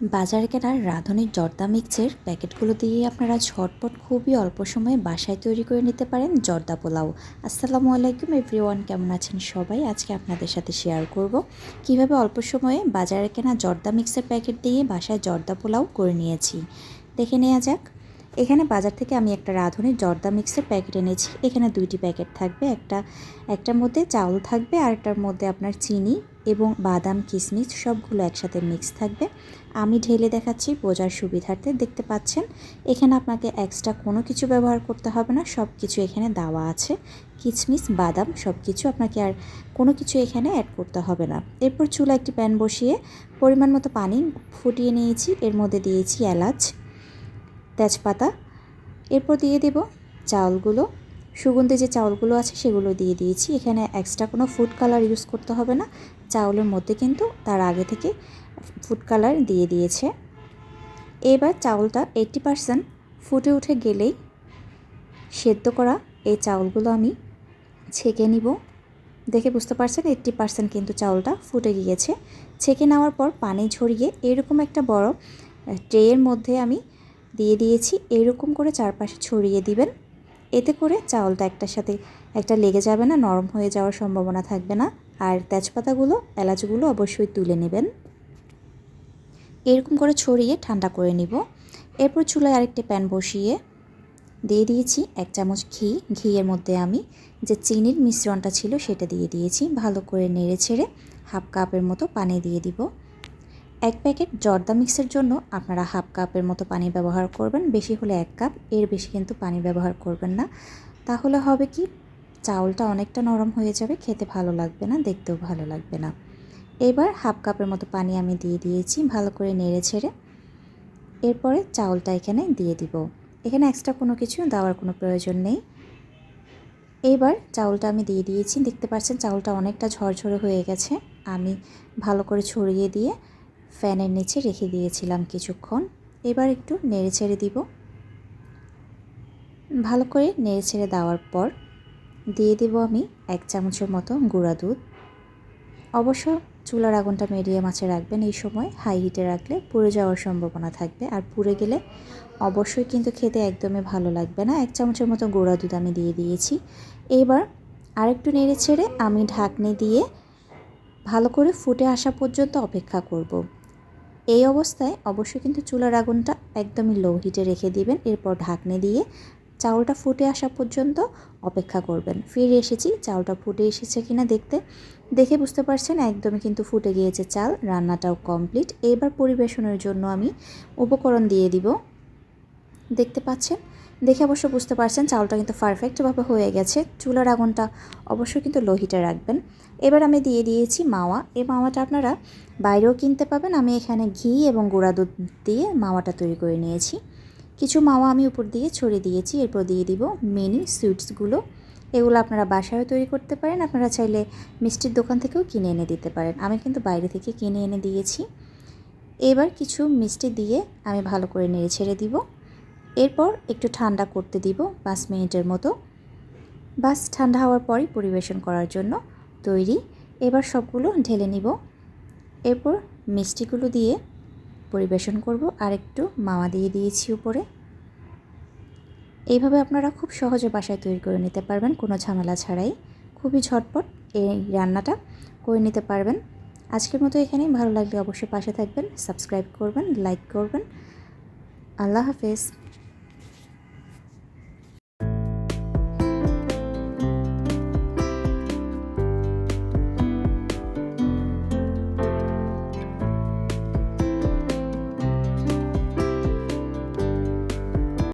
বাজারে কেনার রাঁধুনির জর্দা মিক্সের প্যাকেটগুলো দিয়ে আপনারা ঝটপট খুবই অল্প সময়ে বাসায় তৈরি করে নিতে পারেন জর্দা পোলাও। আসসালামু আলাইকুম এভরিওয়ান, কেমন আছেন সবাই? আজকে আপনাদের সাথে শেয়ার করব কীভাবে অল্প সময়ে বাজারে কেনা জর্দা মিক্সের প্যাকেট দিয়ে বাসায় জর্দা পোলাও করে নিয়েছি। দেখে নেওয়া যাক। এখানে বাজার থেকে আমি একটা রাঁধুনির জর্দা মিক্সের প্যাকেট এনেছি। এখানে দুইটি প্যাকেট থাকবে, একটা, একটার মধ্যে চাউল থাকবে আর একটার মধ্যে আপনার চিনি এবং বাদাম কিশমিশ সবগুলো একসাথে মিক্স থাকবে। আমি ঢেলে দেখাচ্ছি, বোঝার সুবিধার্থে দেখতে পাচ্ছেন। এখানে আপনাকে এক্সট্রা কোনো কিছু ব্যবহার করতে হবে না সব কিছু এখানে দেওয়া আছে। কিশমিশ বাদাম সব কিছু আপনাকে আর কোনো কিছু এখানে অ্যাড করতে হবে না। এরপর চুলা একটি প্যান বসিয়ে পরিমাণ মতো পানি ফুটিয়ে নিয়েছি। এর মধ্যে দিয়েছি এলাচ, তেজপাতা। এরপর দিয়ে দেব চাউলগুলো সুগন্ধি যে চাউলগুলো আছে সেগুলো দিয়ে দিয়েছি। এখানে এক্সট্রা কোনো ফুড কালার ইউজ করতে হবে না। চাউলের মধ্যে কিন্তু তার আগে থেকে ফুড কালার দিয়ে দিয়েছে। এবার চাউলটা এইটটি পারসেন্ট ফুটে উঠে গেলেই সেদ্ধ করা এই চাউলগুলো আমি ছেঁকে নিব। দেখে বুঝতে পারছেন এইট্টি পারসেন্ট কিন্তু চাউলটা ফুটে গিয়েছে। ছেঁকে নেওয়ার পর পানি ঝরিয়ে এরকম একটা বড় ট্রেয়ের মধ্যে আমি দিয়ে দিয়েছি। এরকম করে চারপাশে ছড়িয়ে দিবেন। এতে করে চাউলটা একটার সাথে একটা লেগে যাবে না, নরম হয়ে যাওয়ার সম্ভাবনা থাকবে না। আর তেজপাতাগুলো, এলাচগুলো অবশ্যই তুলে নেবেন। এরকম করে ছড়িয়ে ঠান্ডা করে নিব। এরপর চুলায় আরেকটি প্যান বসিয়ে দিয়ে দিয়েছি এক চামচ ঘি। ঘিয়ের মধ্যে আমি যে চিনির মিশ্রণটা ছিল সেটা দিয়ে দিয়েছি। ভালো করে নেড়ে ছেড়ে হাফ কাপের মতো পানি দিয়ে দিব। এক প্যাকেট জর্দা মিক্সের জন্য আপনারা হাফ কাপের মতো পানি ব্যবহার করবেন। বেশি হলে এক কাপ, এর বেশি কিন্তু পানি ব্যবহার করবেন না। তাহলে হবে কি, চাউলটা অনেকটা নরম হয়ে যাবে, খেতে ভালো লাগবে না, দেখতেও ভালো লাগবে না। এবার হাফ কাপের মতো পানি আমি দিয়ে দিয়েছি, ভালো করে নেড়ে ছেড়ে। এরপরে চাউলটা এখানে দিয়ে দিব। এখানে এক্সট্রা কোনো কিছু দেওয়ার কোনো প্রয়োজন নেই। এইবার চাউলটা আমি দিয়ে দিয়েছি, দেখতে পাচ্ছেন চাউলটা অনেকটা ঝরঝরে হয়ে গেছে। আমি ভালো করে ছড়িয়ে দিয়ে ফ্যানের নিচে রেখে দিয়েছিলাম কিছুক্ষণ। এবার একটু নেড়ে ছেড়ে দিব। ভালো করে নেড়ে ছেড়ে দেওয়ার পর দিয়ে দেব আমি এক চামচের মতো গুঁড়া দুধ। অবশ্য চুলার আগুনটা মিডিয়াম আছে রাখবেন এই সময়, হাই হিটে রাখলে পুড়ে যাওয়ার সম্ভাবনা থাকবে। আর পুড়ে গেলে অবশ্যই কিন্তু খেতে একদমই ভালো লাগবে না। এক চামচের মতো গুঁড়া দুধ আমি দিয়ে দিয়েছি। এবার আরেকটু নেড়ে ছেড়ে আমি ঢাকনি দিয়ে ভালো করে ফুটে আসা পর্যন্ত অপেক্ষা করব। এই অবস্থায় অবশ্যই কিন্তু চুলার আগুনটা একদমই লো হিটে রেখে দিবেন। এরপর ঢাকনে দিয়ে চাউলটা ফুটে আসা পর্যন্ত অপেক্ষা করবেন। ফিরে এসেছি, চাউলটা ফুটে এসেছে কিনা দেখতে। দেখে বুঝতে পারছেন একদমই কিন্তু ফুটে গিয়েছে চাল, রান্নাটাও কমপ্লিট এবার পরিবেশনের জন্য আমি উপকরণ দিয়ে দিব। দেখতে পাচ্ছেন? দেখে অবশ্য বুঝতে পারছেন চাউলটা কিন্তু পারফেক্টভাবে হয়ে গেছে। চুলার আগুনটা অবশ্যই কিন্তু লো হিটে রাখবেন। এবার আমি দিয়ে দিয়েছি মাওয়া। এই মাওয়াটা আপনারা বাইরেও কিনতে পাবেন। আমি এখানে ঘি এবং গুঁড়া দুধ দিয়ে মাওয়াটা তৈরি করে নিয়েছি। কিছু মাওয়া আমি উপর দিয়ে ছড়িয়ে দিয়েছি। এরপর দিয়ে দিব মিনি সুইটসগুলো এগুলো আপনারা বাসায়ও তৈরি করতে পারেন। আপনারা চাইলে মিষ্টির দোকান থেকেও কিনে এনে দিতে পারেন। আমি কিন্তু বাইরে থেকে কিনে এনে দিয়েছি। এবার কিছু মিষ্টি দিয়ে আমি ভালো করে নেড়ে ছেড়ে দিব। এরপর একটু ঠান্ডা করতে দিব পাঁচ মিনিটের মতো। বাস ঠান্ডা হওয়ার পরই পরিবেশন করার জন্য। তৈরি। এবার সবগুলো ঢেলে নিব। এরপর মিষ্টিগুলো দিয়ে পরিবেশন করব। আর একটু মাওয়া দিয়ে দিয়েছি উপরে। এইভাবে আপনারা খুব সহজে বাসায় তৈরি করে নিতে পারবেন, কোনো ঝামেলা ছাড়াই। খুবই ঝটপট এই রান্নাটা করে নিতে পারবেন। আজকের মতো এখানেই। ভালো লাগলে অবশ্যই পাশে থাকবেন, সাবস্ক্রাইব করবেন, লাইক করবেন। আল্লাহ হাফেজ।